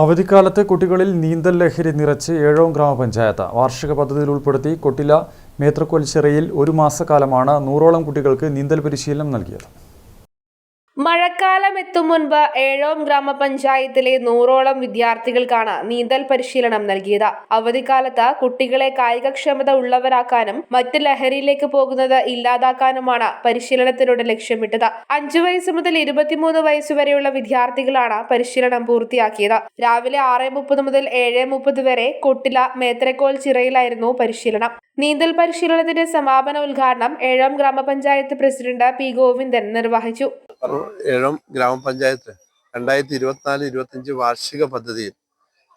അവധിക്കാലത്ത് കുട്ടികളിൽ നീന്തൽ ലഹരി നിറച്ച് ഏഴോം ഗ്രാമപഞ്ചായത്ത് വാർഷിക പദ്ധതിയിൽ ഉൾപ്പെടുത്തി കൊട്ടില മേത്രക്കൊൽച്ചിറയിൽ ഒരു മാസക്കാലമാണ് നൂറോളം കുട്ടികൾക്ക് നീന്തൽ പരിശീലനം നൽകിയത്. മഴക്കാലം എത്തും മുൻപ് ഏഴോം ഗ്രാമപഞ്ചായത്തിലെ നൂറോളം വിദ്യാർത്ഥികൾക്കാണ് നീന്തൽ പരിശീലനം നൽകിയത്. അവധിക്കാലത്ത് കുട്ടികളെ കായികക്ഷമത ഉള്ളവരാക്കാനും മറ്റ് ലഹരിയിലേക്ക് പോകുന്നത് ഇല്ലാതാക്കാനുമാണ് പരിശീലനത്തിലൂടെ ലക്ഷ്യമിട്ടത്. അഞ്ചു വയസ്സ് മുതൽ ഇരുപത്തിമൂന്ന് വയസ്സ് വരെയുള്ള വിദ്യാർത്ഥികളാണ് പരിശീലനം പൂർത്തിയാക്കിയത്. രാവിലെ ആറ് മുപ്പത് മുതൽ ഏഴ് മുപ്പത് വരെ കൊട്ടില മേത്രക്കോൽ ചിറയിലായിരുന്നു പരിശീലനം. നീന്തൽ പരിശീലനത്തിന്റെ സമാപന ഉദ്ഘാടനം ഏഴാം ഗ്രാമപഞ്ചായത്ത് പ്രസിഡന്റ് പി ഗോവിന്ദൻ നിർവഹിച്ചു. ഏഴാം ഗ്രാമപഞ്ചായത്ത് രണ്ടായിരത്തി ഇരുപത്തിനാല് ഇരുപത്തിയഞ്ച് വാർഷിക പദ്ധതിയിൽ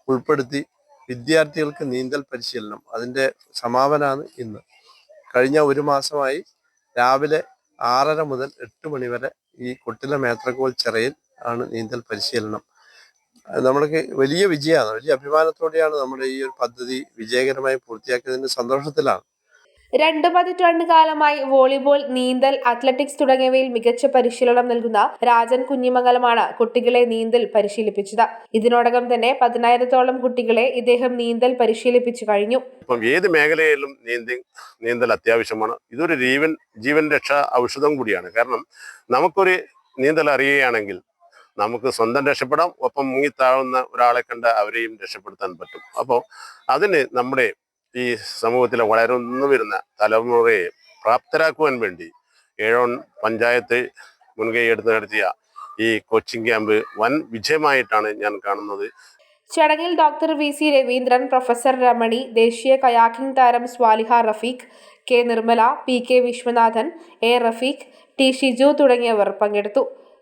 ഉൾപ്പെടുത്തി വിദ്യാർത്ഥികൾക്ക് നീന്തൽ പരിശീലനം. അതിന്റെ സമാപനമാണ് ഇന്ന്. കഴിഞ്ഞ ഒരു മാസമായി രാവിലെ ആറര മുതൽ എട്ട് മണിവരെ ഈ കൊട്ടില മേത്രക്കോൾ ചിറയിൽ ആണ് നീന്തൽ പരിശീലനം. നമ്മൾക്ക് വലിയ വിജയമാണ്. വലിയ അഭിമാനത്തോടെയാണ് നമ്മുടെ ഈ ഒരു പദ്ധതി വിജയകരമായി പൂർത്തിയാക്കിയതിന്റെ സന്തോഷത്തിലാണ്. രണ്ട് പതിറ്റാണ്ട് കാലമായി വോളിബോൾ നീന്തൽ അത്ലറ്റിക്സ് തുടങ്ങിയവയിൽ മികച്ച പരിശീലനം നൽകുന്ന രാജൻ കുഞ്ഞിമംഗലമാണ് കുട്ടികളെ നീന്തൽ പരിശീലിപ്പിച്ചത്. ഇതിനോടകം തന്നെ പതിനായിരത്തോളം കുട്ടികളെ ഇദ്ദേഹം നീന്തൽ പരിശീലിപ്പിച്ചു കഴിഞ്ഞു. ഇപ്പം ഏത് മേഖലയിലും നീന്തി നീന്തൽ അത്യാവശ്യമാണ്. ഇതൊരു ജീവൻ ജീവൻ രക്ഷാ ഔഷധം കൂടിയാണ്. കാരണം നമുക്കൊരു നീന്തൽ അറിയുകയാണെങ്കിൽ നമുക്ക് സ്വന്തം രക്ഷപ്പെടാം. ഒപ്പം മുങ്ങിത്താഴുന്ന ഒരാളെ കണ്ട് അവരെയും രക്ഷപ്പെടുത്താൻ പറ്റും. അപ്പോൾ അതിന് നമ്മുടെ ഈ സമൂഹത്തിലെ വളർന്നു വരുന്ന തലമുറയെ പ്രാപ്തരാക്കുവാൻ വേണ്ടി ഏഴോൺ പഞ്ചായത്ത് മുൻകൈ എടുത്ത് നടത്തിയ ഈ കോച്ചിങ് ക്യാമ്പ് വൻ വിജയമായിട്ടാണ് ഞാൻ കാണുന്നത്. ചടങ്ങിൽ doctor V C Raveendran professor Ramani ദേശീയ കയാക്കിംഗ് താരം Swaliha Rafeeq K Nirmala P K Viswanathan A Rafeeq T Shiju തുടങ്ങിയവർ പങ്കെടുത്തു.